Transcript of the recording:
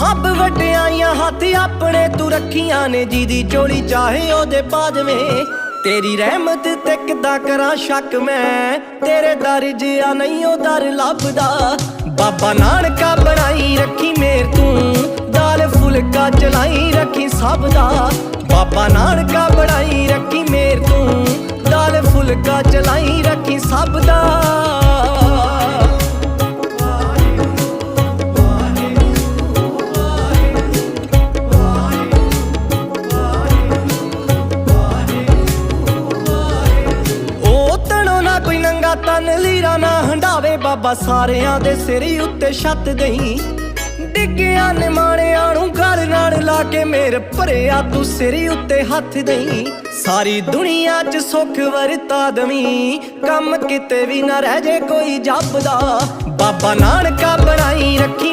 ਸਭ ਵਟਿਆਈਆਂ ਹੱਥ ਆਪਣੇ ਤੂੰ ਰੱਖੀਆਂ ਨੇ, ਜਿਹਦੀ ਚੋਲੀ ਚਾਹੇ ਉਹਦੇ ਬਾਜਵੇਂ ਤੇਰੀ ਰਹਿਮਤ ਤੇ ਕਿੱਦਾਂ ਕਰਾਂ ਸ਼ੱਕ ਮੈਂ? ਤੇਰੇ ਦਰ ਜਿਆ ਨਹੀਂ ਉਹ ਦਰ ਲੱਭਦਾ। ਬਾਬਾ ਨਾਨਕਾ ਬਣਾਈ ਰੱਖੀ ਮੇਰ ਤੂੰ, ਦਾਲ ਫੁਲਕਾ ਚਲਾਈ ਰੱਖੀ ਸਭ ਦਾ। ਬਾਬਾ ਨਾਨਕਾ ਬਣਾਈ ਰੱਖੀ ਮੇਰ ਤੂੰ, ਦਾਲ ਫੁਲਕਾ ਚਲਾਈ ਰੱਖੀ ਸਭ ਦਾ। ਨਾ ਤਨ ਲੀਰਾ ਨਾ ਹੰਡਾਵੇ ਬਾਬਾ ਸਾਰਿਆਂ ਦੇ ਸਿਰ ਉੱਤੇ ਛੱਤ ਦਈ। ਡਿੱਗਿਆ ਨੇ ਮਾਣਿਆਂ ਨੂੰ ਘਰ ਨਾਲ ਲਾ ਕੇ ਮੇਰ ਭਰਿਆ ਤੂੰ ਸਿਰ ਉੱਤੇ ਹੱਥ ਦਈ। ਸਾਰੀ ਦੁਨੀਆ 'ਚ ਸੁੱਖ ਵਰਤਾ ਦਵੀ, ਕੰਮ ਕਿਤੇ ਵੀ ਨਾ ਰਹਿ ਜੇ ਕੋਈ ਜੱਬਦਾ ਬਾਬਾ ਨਾਨਕਾ ਬਣਾਈ ਰੱਖੀ